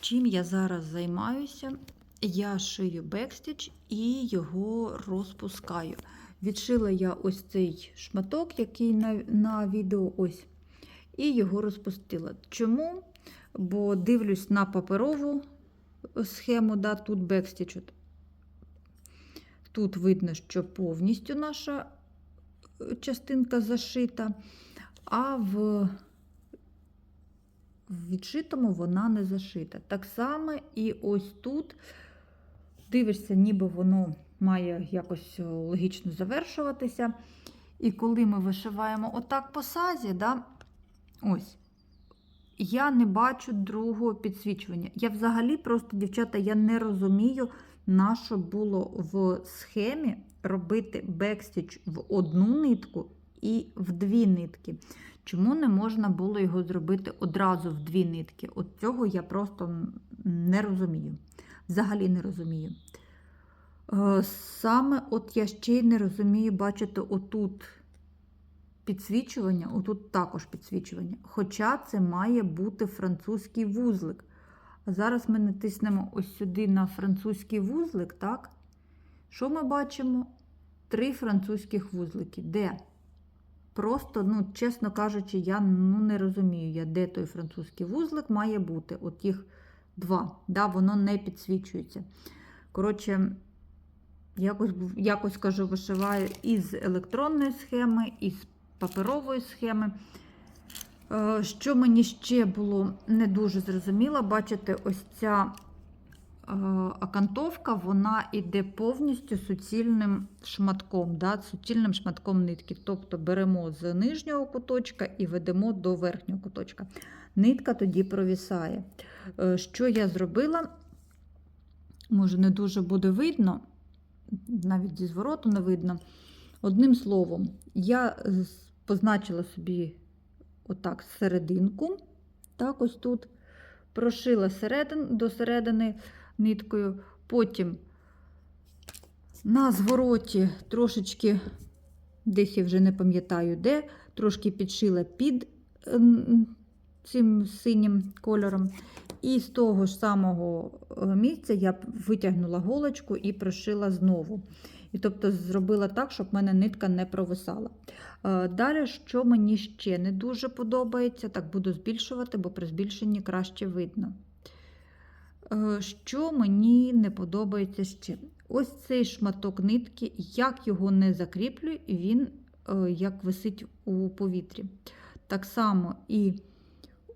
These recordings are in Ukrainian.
Чим я зараз займаюся? Я шию бекстіч і його розпускаю. Відшила я ось цей шматок, який на, на відео ось, і його розпустила. Чому? Бо дивлюсь на паперову схему, да, тут бекстіч. Тут видно, що повністю наша е, частинка зашита, а в в відшитому вона не зашита. Так само і ось тут дивишся, ніби воно має якось е, логічно завершуватися. І коли ми вишиваємо отак по сазі, да, ось, я не бачу другого підсвічування. Я взагалі просто, дівчата, я не розумію, на що було в схемі робити бекстіч в одну нитку і в дві нитки. Чому не можна було його зробити одразу в дві нитки? От цього я просто не розумію. Взагалі не розумію. Е, Саме от я ще й не розумію, бачите, отут підсвічування, отут також підсвічування. Хоча це має бути французький вузлик. А зараз ми натиснемо ось сюди на французький вузлик, так? Що ми бачимо? Три французьких вузлики. Де? Просто, ну, чесно кажучи, я ну, не розумію, я, де той французький вузлик має бути. От їх два. Да, Воно не підсвічується. Коротше, якось, якось кажу, вишиваю із електронної схеми, із паперової схеми. Е, Що мені ще було не дуже зрозуміло, бачите, ось ця окантовка, вона йде повністю суцільним шматком, да, суцільним шматком нитки. Тобто беремо з нижнього куточка і ведемо до верхнього куточка. Нитка тоді провісає. Е, Що я зробила? Може, не дуже буде видно, навіть зі звороту не видно. Одним словом, я позначила собі отак серединку, так ось тут, прошила середин, до середини ниткою, потім на звороті трошечки, десь я вже не пам'ятаю де, трошки підшила під цим синім кольором. І з того ж самого е, місця я витягнула голочку і прошила знову. І тобто зробила так, щоб в мене нитка не провисала. Е, далі, що мені ще не дуже подобається, так буду збільшувати, бо при збільшенні краще видно. Е, що мені не подобається ще? Ось цей шматок нитки, як його не закріплюю, він як висить у повітрі. Так само і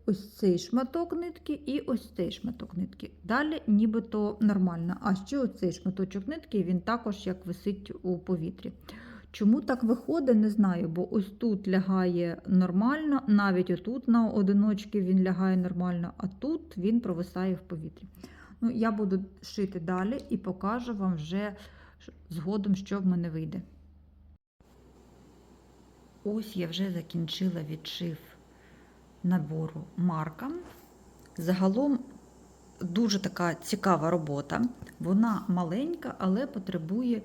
ось цей шматок нитки і ось цей шматок нитки. Далі нібито нормально. А ще ось цей шматочок нитки, він також як висить у повітрі. Чому так виходить, не знаю, бо ось тут лягає нормально, навіть отут на одиночки він лягає нормально, а тут він провисає в повітрі. Ну, Я буду шити далі і покажу вам вже згодом, що в мене вийде. Ось я вже закінчила відшив набору марка. Загалом дуже така цікава робота. Вона маленька, але потребує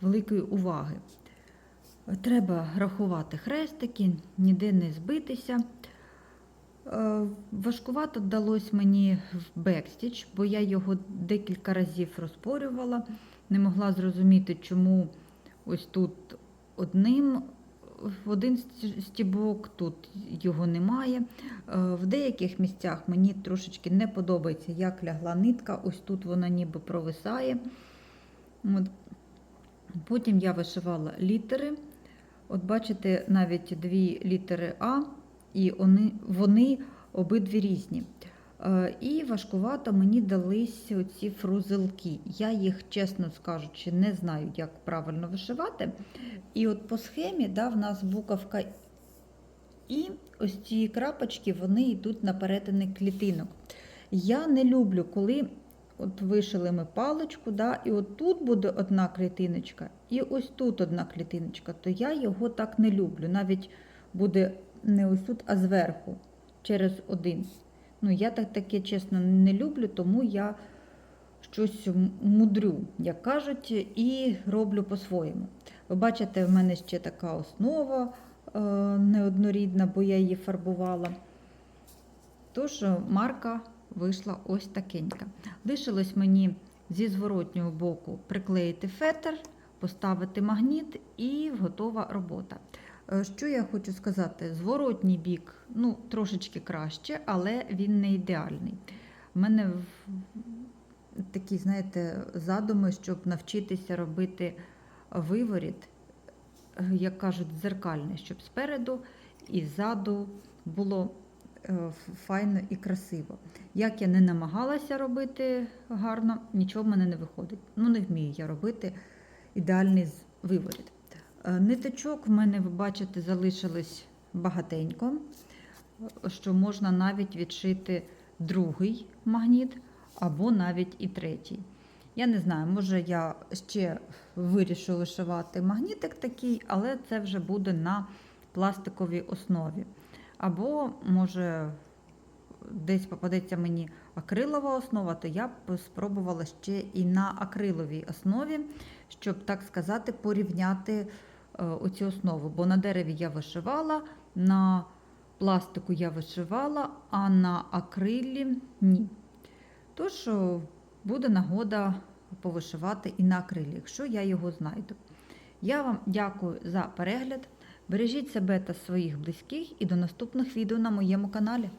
великої уваги. Треба рахувати хрестики, ніде не збитися. Е, важкувато вдалося мені в бекстіч, бо я його декілька разів розпорювала. Не могла зрозуміти, чому ось тут одним один стібок, тут його немає. Е, в деяких місцях мені трошечки не подобається, як лягла нитка, ось тут вона ніби провисає. От. Потім я вишивала літери. От бачите, навіть дві літери А, і вони, вони обидві різні. Е, і важкувато мені дались оці фрузелки. Я їх, чесно скажучи, не знаю, як правильно вишивати. І от по схемі да, в нас буковка І ось ці крапочки вони йдуть на перетини клітинок. Я не люблю, коли от вишили ми паличку, да, і от тут буде одна клітиночка, і ось тут одна клітиночка, то я його так не люблю. Навіть буде не ось тут, а зверху, через один. Ну, я так таке, чесно, не люблю, тому я щось мудрю, як кажуть, і роблю по-своєму. Ви бачите, в мене ще така основа е, неоднорідна, бо я її фарбувала. Тож, марка вийшла ось такенька. Лишилось мені зі зворотнього боку приклеїти фетр, поставити магніт і готова робота. Е, Що я хочу сказати? Зворотній бік ну, трошечки краще, але він не ідеальний. У мене такі, знаєте, задуми, щоб навчитися робити виворіт, е, як кажуть, дзеркальний, щоб спереду і ззаду було файно і красиво. Як я не намагалася робити гарно, нічого в мене не виходить. Ну, не вмію я робити ідеальний виворіт. Е, Ниточок в мене, ви бачите, залишилось багатенько, е, що можна навіть відшити другий магніт або навіть і третій. Я не знаю, може я ще вирішу вишивати магнітик такий, але це вже буде на пластиковій основі. Або, може, десь попадеться мені акрилова основа, то я б спробувала ще і на акриловій основі, щоб, так сказати, порівняти е, оцю основу. Бо на дереві я вишивала, на пластику я вишивала, а на акрилі ні. Тож буде нагода повишивати і на акрилі, якщо я його знайду. Я вам дякую за перегляд. Бережіть себе та своїх близьких і до наступних відео на моєму каналі.